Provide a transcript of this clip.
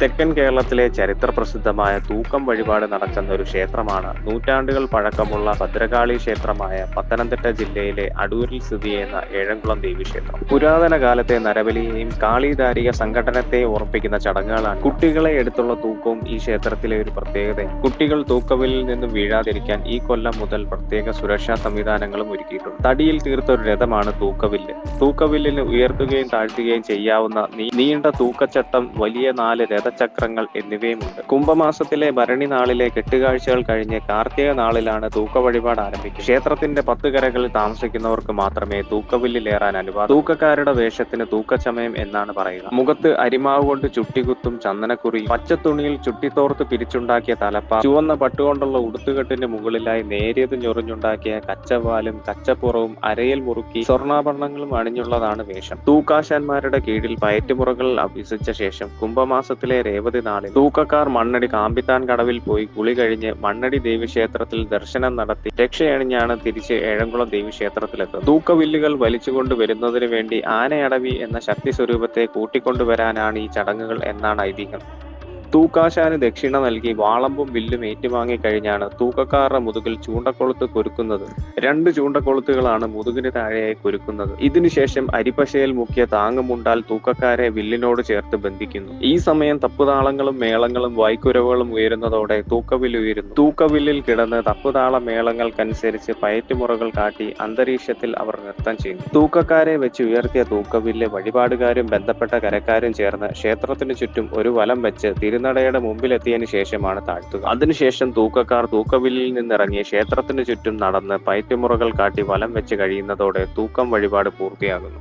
തെക്കൻ കേരളത്തിലെ ചരിത്ര പ്രസിദ്ധമായ തൂക്കം വഴിപാട് നടക്കുന്ന ഒരു ക്ഷേത്രമാണ് നൂറ്റാണ്ടുകൾ പഴക്കമുള്ള ഭദ്രകാളി ക്ഷേത്രമായ പത്തനംതിട്ട ജില്ലയിലെ അടൂരിൽ സ്ഥിതി ചെയ്യുന്ന ഏഴംകുളം ദേവീക്ഷേത്രം പുരാതന കാലത്തെ നരബലിയെയും കാളിദാരിക സംഘടനത്തെ ഓർപ്പിക്കുന്ന ചടങ്ങുകളാണ് കുട്ടികളെ എടുത്തുള്ള തൂക്കവും ഈ ക്ഷേത്രത്തിലെ ഒരു പ്രത്യേകത കുട്ടികൾ തൂക്കവിലിൽ നിന്നും വീഴാതിരിക്കാൻ ഈ കൊല്ലം മുതൽ പ്രത്യേക സുരക്ഷാ സംവിധാനങ്ങളും ഒരുക്കിയിട്ടുണ്ട്. തടിയിൽ തീർത്ത ഒരു രഥമാണ് തൂക്കവില്ല്. തൂക്കവില്ലിന് ഉയർത്തുകയും താഴ്ത്തുകയും ചെയ്യാവുന്ന നീണ്ട തൂക്കച്ചട്ടം വലിയ നാല് രഥചക്രങ്ങൾ എന്നിവയുമുണ്ട്. കുംഭമാസത്തിലെ ഭരണി നാളിലെ കെട്ടുകാഴ്ചകൾ കഴിഞ്ഞ് കാർത്തിക നാളിലാണ് തൂക്ക വഴിപാട് ആരംഭിക്കുന്നത് ക്ഷേത്രത്തിന്റെ പത്ത് കരകളിൽ താമസിക്കുന്നവർക്ക് മാത്രമേ തൂക്കവില്ലിലേറാൻ അനുവാദം. തൂക്കക്കാരുടെ വേഷത്തിന് തൂക്കച്ചമയം എന്നാണ് പറയുക. മുഖത്ത് അരിമാവ് കൊണ്ട് ചുട്ടികുത്തും ചന്ദനക്കുറി പച്ച തുണിയിൽ ചുട്ടിത്തോർത്ത് പിരിച്ചുണ്ടാക്കിയ തലപ്പ ചുവന്ന പട്ടുകൊണ്ടുള്ള ഉടുത്തുകെട്ടിന് മുകളിലായി നേരിയത് ഞൊറിഞ്ഞുണ്ടാക്കിയ കച്ചവാലും കച്ചപ്പുറവും അരയിൽ മുറുക്കി സ്വർണാഭരണങ്ങളും അണിഞ്ഞുള്ളതാണ് വേഷം. തൂക്കാശാന്മാരുടെ കീഴിൽ പയറ്റുമുറകൾ അഭ്യസിച്ച ശേഷം കുംഭമാസത്തിലെ രേവതി നാളിൽ തൂക്കക്കാർ മണ്ണടി കാമ്പിത്താൻ കടവിൽ പോയി കുളി കഴിഞ്ഞ് മണ്ണടി ദേവീക്ഷേത്രത്തിൽ ദർശനം നടത്തി രക്ഷയണിഞ്ഞാണ് തിരിച്ച് ഏഴംകുളം ദേവീക്ഷേത്രത്തിലെത്തുന്നത്. തൂക്കവില്ലുകൾ വലിച്ചുകൊണ്ട് വരുന്നതിന് വേണ്ടി ആനയടവി എന്ന ശക്തി സ്വരൂപത്തെ കൂട്ടിക്കൊണ്ടുവരാനാണ് ഈ ചടങ്ങുകൾ എന്നാണ് ഐതിഹ്യം. തൂക്കാശാന് ദക്ഷിണ നൽകി വാളമ്പും വില്ലും ഏറ്റുവാങ്ങി കഴിഞ്ഞാണ് തൂക്കക്കാരുടെ മുതുകിൽ ചൂണ്ടക്കൊളുത്ത് കൊരുക്കുന്നത്. രണ്ട് ചൂണ്ടക്കൊളുത്തുകളാണ് മുതുകിന് താഴെയായി കൊരുക്കുന്നത്. ഇതിനുശേഷം അരിപ്പശയിൽ മുക്കിയ താങ്ങുമുണ്ടാൽ തൂക്കക്കാരെ വില്ലിനോട് ചേർത്ത് ബന്ധിക്കുന്നു. ഈ സമയം തപ്പുതാളങ്ങളും മേളങ്ങളും വായ്ക്കുരവുകളും ഉയരുന്നതോടെ തൂക്കവില്ല് ഉയരുന്നു. തൂക്കവില്ലിൽ കിടന്ന് തപ്പുതാള മേളങ്ങൾക്കനുസരിച്ച് പയറ്റുമുറകൾ കാട്ടി അന്തരീക്ഷത്തിൽ അവർ നൃത്തം ചെയ്യുന്നു. തൂക്കക്കാരെ വെച്ച് ഉയർത്തിയ തൂക്കവില്ല് വഴിപാടുകാരും ബന്ധപ്പെട്ട കരക്കാരും ചേർന്ന് ക്ഷേത്രത്തിനു ചുറ്റും ഒരു വലം വെച്ച് തിരുനടയുടെ മുമ്പിലെത്തിയതിനു ശേഷമാണ് താഴ്ത്തുക. അതിനുശേഷം തൂക്കക്കാർ തൂക്കവില്ലിൽ നിന്നിറങ്ങി ക്ഷേത്രത്തിന് ചുറ്റും നടന്ന് പയറ്റുമുറകൾ കാട്ടി വലം വെച്ച് കഴിയുന്നതോടെ തൂക്കം വഴിപാട് പൂർത്തിയാകുന്നു.